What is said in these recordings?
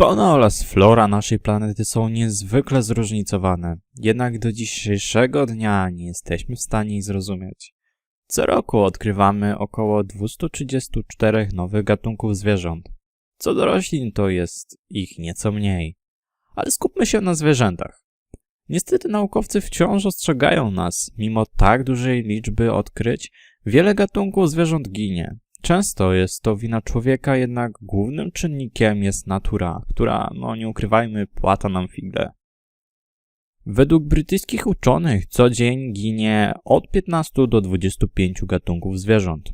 Fauna oraz flora naszej planety są niezwykle zróżnicowane, jednak do dzisiejszego dnia nie jesteśmy w stanie ich zrozumieć. Co roku odkrywamy około 234 nowych gatunków zwierząt. Co do roślin to jest ich nieco mniej. Ale skupmy się na zwierzętach. Niestety naukowcy wciąż ostrzegają nas, mimo tak dużej liczby odkryć, wiele gatunków zwierząt ginie. Często jest to wina człowieka, jednak głównym czynnikiem jest natura, która, no nie ukrywajmy, płata nam figle. Według brytyjskich uczonych co dzień ginie od 15 do 25 gatunków zwierząt.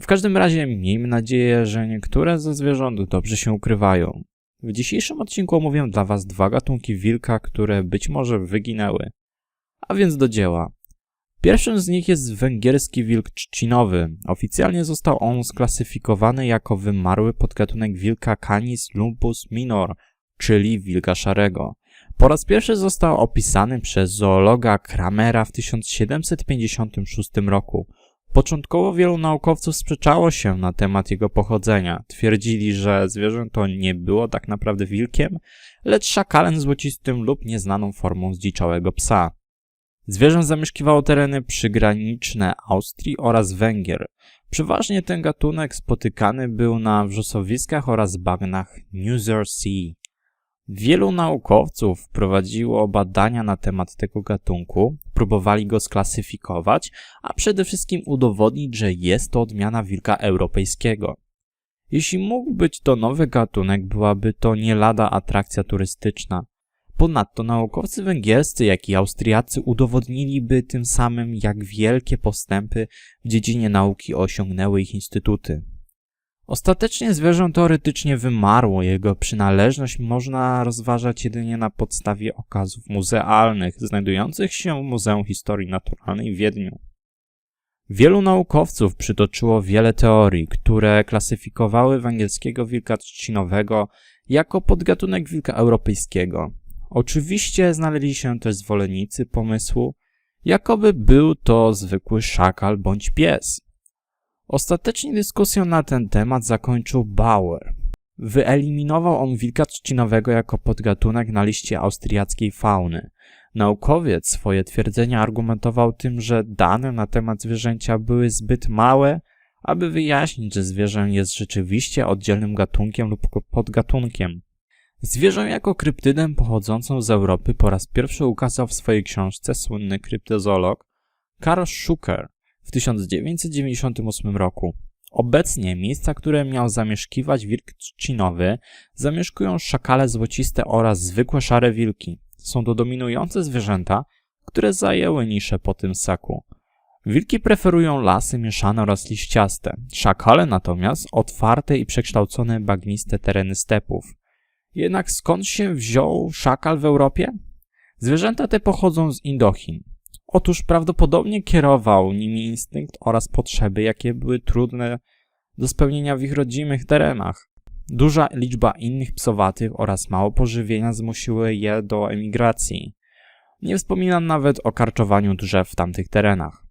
W każdym razie miejmy nadzieję, że niektóre ze zwierząt dobrze się ukrywają. W dzisiejszym odcinku omówię dla Was dwa gatunki wilka, które być może wyginęły. A więc do dzieła. Pierwszym z nich jest węgierski wilk trzcinowy. Oficjalnie został on sklasyfikowany jako wymarły podgatunek wilka Canis lupus minor, czyli wilka szarego. Po raz pierwszy został opisany przez zoologa Kramera w 1756 roku. Początkowo wielu naukowców sprzeczało się na temat jego pochodzenia. Twierdzili, że zwierzę to nie było tak naprawdę wilkiem, lecz szakalem złocistym lub nieznaną formą zdziczałego psa. Zwierzę zamieszkiwało tereny przygraniczne Austrii oraz Węgier. Przeważnie ten gatunek spotykany był na wrzosowiskach oraz bagnach New Sea. Wielu naukowców prowadziło badania na temat tego gatunku, próbowali go sklasyfikować, a przede wszystkim udowodnić, że jest to odmiana wilka europejskiego. Jeśli mógł być to nowy gatunek, byłaby to nie lada atrakcja turystyczna. Ponadto naukowcy węgierscy, jak i austriacy udowodniliby tym samym, jak wielkie postępy w dziedzinie nauki osiągnęły ich instytuty. Ostatecznie zwierzę teoretycznie wymarło, jego przynależność można rozważać jedynie na podstawie okazów muzealnych znajdujących się w Muzeum Historii Naturalnej w Wiedniu. Wielu naukowców przytoczyło wiele teorii, które klasyfikowały węgierskiego wilka trzcinowego jako podgatunek wilka europejskiego. Oczywiście znaleźli się też zwolennicy pomysłu, jakoby był to zwykły szakal bądź pies. Ostatecznie dyskusję na ten temat zakończył Bauer. Wyeliminował on wilka trzcinowego jako podgatunek na liście austriackiej fauny. Naukowiec swoje twierdzenia argumentował tym, że dane na temat zwierzęcia były zbyt małe, aby wyjaśnić, że zwierzę jest rzeczywiście oddzielnym gatunkiem lub podgatunkiem. Zwierzę jako kryptydę pochodzącą z Europy po raz pierwszy ukazał w swojej książce słynny kryptozoolog Karl Schucker w 1998 roku. Obecnie miejsca, które miał zamieszkiwać wilk trzcinowy, zamieszkują szakale złociste oraz zwykłe szare wilki. Są to dominujące zwierzęta, które zajęły niszę po tym saku. Wilki preferują lasy mieszane oraz liściaste, szakale natomiast otwarte i przekształcone bagniste tereny stepów. Jednak skąd się wziął szakal w Europie? Zwierzęta te pochodzą z Indochin. Otóż prawdopodobnie kierował nimi instynkt oraz potrzeby, jakie były trudne do spełnienia w ich rodzimych terenach. Duża liczba innych psowatych oraz mało pożywienia zmusiły je do emigracji. Nie wspominam nawet o karczowaniu drzew w tamtych terenach.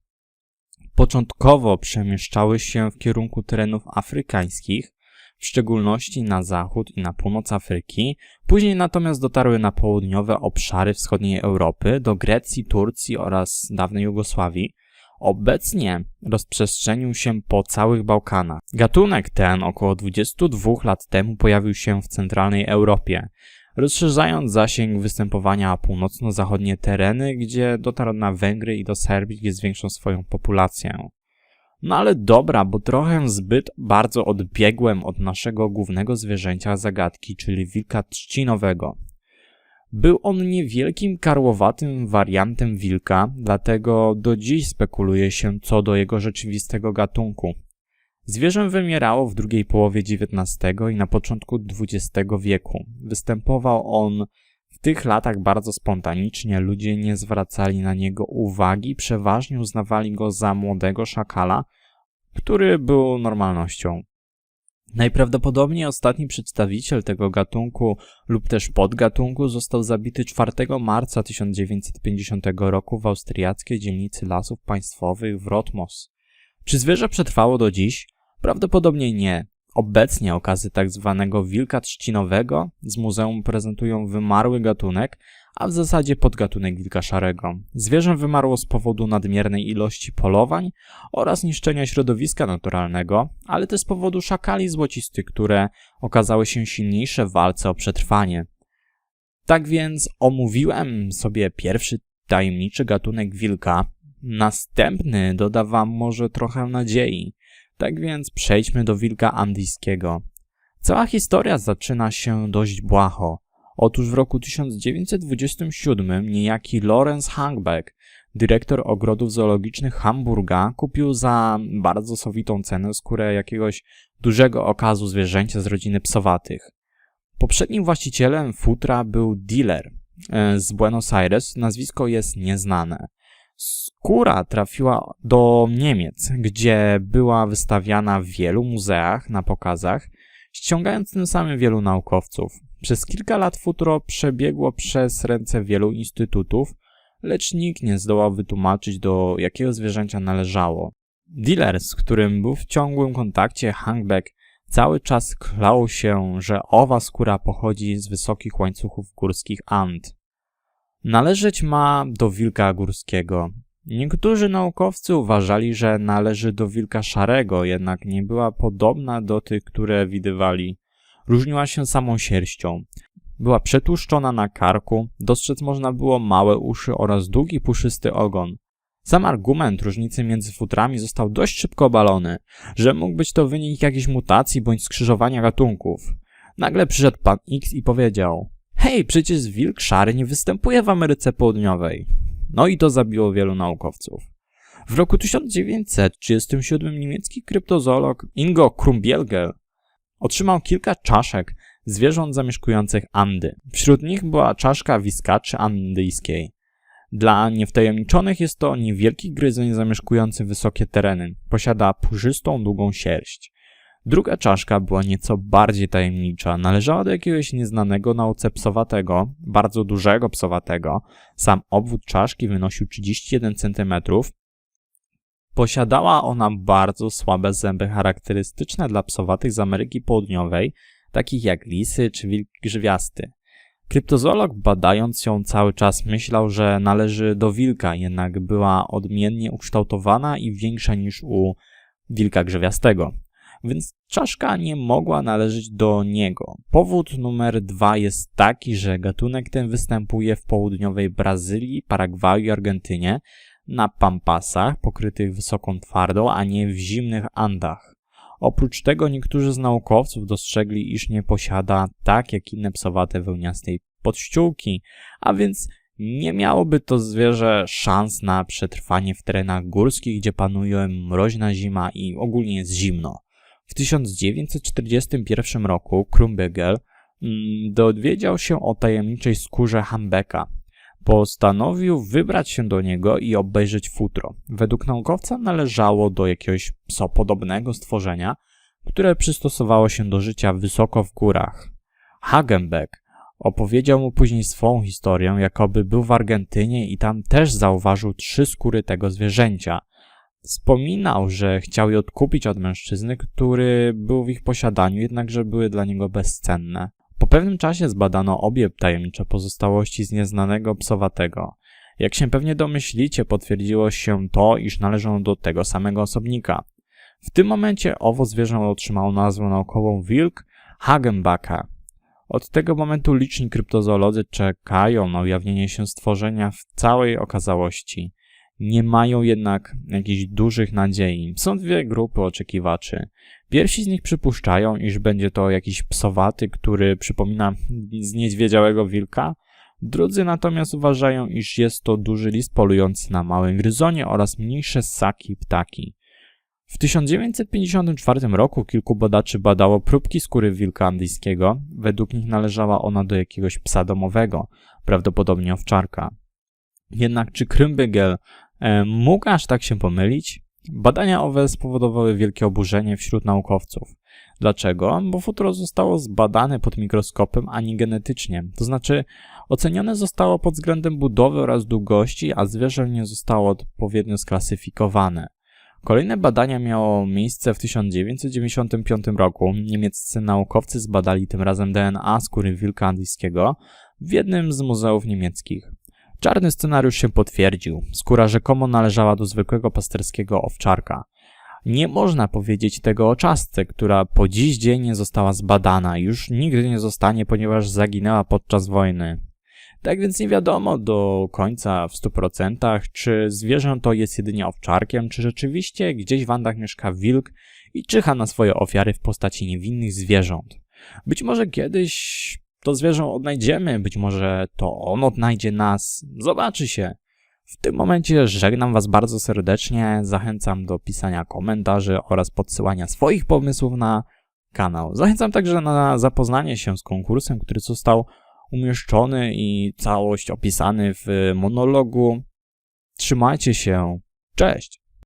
Początkowo przemieszczały się w kierunku terenów afrykańskich, w szczególności na zachód i na północ Afryki, później natomiast dotarły na południowe obszary wschodniej Europy, do Grecji, Turcji oraz dawnej Jugosławii. Obecnie rozprzestrzenił się po całych Bałkanach. Gatunek ten około 22 lat temu pojawił się w centralnej Europie, rozszerzając zasięg występowania północno-zachodnie tereny, gdzie dotarł na Węgry i do Serbii, gdzie zwiększał swoją populację. No ale dobra, bo trochę zbyt bardzo odbiegłem od naszego głównego zwierzęcia zagadki, czyli wilka trzcinowego. Był on niewielkim karłowatym wariantem wilka, dlatego do dziś spekuluje się co do jego rzeczywistego gatunku. Zwierzę wymierało w drugiej połowie XIX i na początku XX wieku. Występował on tych latach bardzo spontanicznie, ludzie nie zwracali na niego uwagi, przeważnie uznawali go za młodego szakala, który był normalnością. Najprawdopodobniej ostatni przedstawiciel tego gatunku lub też podgatunku został zabity 4 marca 1950 roku w austriackiej dzielnicy lasów państwowych w Rotmos. Czy zwierzę przetrwało do dziś? Prawdopodobnie nie. Obecnie okazy tak zwanego wilka trzcinowego z muzeum prezentują wymarły gatunek, a w zasadzie podgatunek wilka szarego. Zwierzę wymarło z powodu nadmiernej ilości polowań oraz niszczenia środowiska naturalnego, ale też z powodu szakali złocistych, które okazały się silniejsze w walce o przetrwanie. Tak więc omówiłem sobie pierwszy tajemniczy gatunek wilka, następny doda wam może trochę nadziei. Tak więc przejdźmy do wilka andyjskiego. Cała historia zaczyna się dość błaho. Otóż w roku 1927 niejaki Lawrence Hangbeck, dyrektor ogrodów zoologicznych Hamburga, kupił za bardzo sowitą cenę skórę jakiegoś dużego okazu zwierzęcia z rodziny psowatych. Poprzednim właścicielem futra był dealer e, z Buenos Aires, nazwisko jest nieznane. Skóra trafiła do Niemiec, gdzie była wystawiana w wielu muzeach na pokazach, ściągając tym samym wielu naukowców. Przez kilka lat futro przebiegło przez ręce wielu instytutów, lecz nikt nie zdołał wytłumaczyć, do jakiego zwierzęcia należało. Dealer, z którym był w ciągłym kontakcie Hangbeck, cały czas klał się, że owa skóra pochodzi z wysokich łańcuchów górskich And. Należeć ma do wilka górskiego. Niektórzy naukowcy uważali, że należy do wilka szarego, jednak nie była podobna do tych, które widywali. Różniła się samą sierścią. Była przetłuszczona na karku, dostrzec można było małe uszy oraz długi, puszysty ogon. Sam argument różnicy między futrami został dość szybko obalony, że mógł być to wynik jakiejś mutacji bądź skrzyżowania gatunków. Nagle przyszedł pan X i powiedział: Hej, przecież wilk szary nie występuje w Ameryce Południowej. No i to zabiło wielu naukowców. W roku 1937 niemiecki kryptozoolog Ingo Krumbielgel otrzymał kilka czaszek zwierząt zamieszkujących Andy. Wśród nich była czaszka wiskaczy andyjskiej. Dla niewtajemniczonych jest to niewielki gryzoń zamieszkujący wysokie tereny. Posiada puszystą, długą sierść. Druga czaszka była nieco bardziej tajemnicza. Należała do jakiegoś nieznanego nauce psowatego, bardzo dużego psowatego. Sam obwód czaszki wynosił 31 cm. Posiadała ona bardzo słabe zęby charakterystyczne dla psowatych z Ameryki Południowej, takich jak lisy czy wilk grzywiasty. Kryptozoolog badając ją cały czas myślał, że należy do wilka, jednak była odmiennie ukształtowana i większa niż u wilka grzywiastego więc czaszka nie mogła należeć do niego. Powód numer dwa jest taki, że gatunek ten występuje w południowej Brazylii, Paragwaju i Argentynie, na pampasach pokrytych wysoką twardą, a nie w zimnych Andach. Oprócz tego niektórzy z naukowców dostrzegli, iż nie posiada, tak jak inne psowate wełniastej podściółki, a więc nie miałoby to zwierzę szans na przetrwanie w terenach górskich, gdzie panuje mroźna zima i ogólnie jest zimno. W 1941 roku Krumbegel mm, dowiedział się o tajemniczej skórze Hambeka. Postanowił wybrać się do niego i obejrzeć futro. Według naukowca należało do jakiegoś psopodobnego stworzenia, które przystosowało się do życia wysoko w górach. Hagenbeck opowiedział mu później swą historię, jakoby był w Argentynie i tam też zauważył trzy skóry tego zwierzęcia – Wspominał, że chciał je odkupić od mężczyzny, który był w ich posiadaniu, jednakże były dla niego bezcenne. Po pewnym czasie zbadano obie tajemnicze pozostałości z nieznanego psowatego. Jak się pewnie domyślicie, potwierdziło się to, iż należą do tego samego osobnika. W tym momencie owo zwierzę otrzymało nazwę naukową wilk Hagenbacka. Od tego momentu liczni kryptozoolodzy czekają na ujawnienie się stworzenia w całej okazałości nie mają jednak jakichś dużych nadziei. Są dwie grupy oczekiwaczy. Pierwsi z nich przypuszczają, iż będzie to jakiś psowaty, który przypomina z niedźwiedziałego wilka. Drudzy natomiast uważają, iż jest to duży lis polujący na małe gryzonie oraz mniejsze ssaki ptaki. W 1954 roku kilku badaczy badało próbki skóry wilka andyjskiego. Według nich należała ona do jakiegoś psa domowego, prawdopodobnie owczarka. Jednak czy Krymbygiel mógł aż tak się pomylić? Badania owe spowodowały wielkie oburzenie wśród naukowców. Dlaczego? Bo futro zostało zbadane pod mikroskopem, a nie genetycznie. To znaczy, ocenione zostało pod względem budowy oraz długości, a zwierzę nie zostało odpowiednio sklasyfikowane. Kolejne badania miało miejsce w 1995 roku. Niemieccy naukowcy zbadali tym razem DNA skóry wilka andyjskiego w jednym z muzeów niemieckich. Czarny scenariusz się potwierdził. Skóra rzekomo należała do zwykłego pasterskiego owczarka. Nie można powiedzieć tego o czaszce, która po dziś dzień nie została zbadana już nigdy nie zostanie, ponieważ zaginęła podczas wojny. Tak więc nie wiadomo do końca w 100%, czy zwierzę to jest jedynie owczarkiem, czy rzeczywiście gdzieś w Andach mieszka wilk i czyha na swoje ofiary w postaci niewinnych zwierząt. Być może kiedyś to zwierzę odnajdziemy, być może to on odnajdzie nas, zobaczy się. W tym momencie żegnam Was bardzo serdecznie, zachęcam do pisania komentarzy oraz podsyłania swoich pomysłów na kanał. Zachęcam także na zapoznanie się z konkursem, który został umieszczony i całość opisany w monologu. Trzymajcie się. Cześć!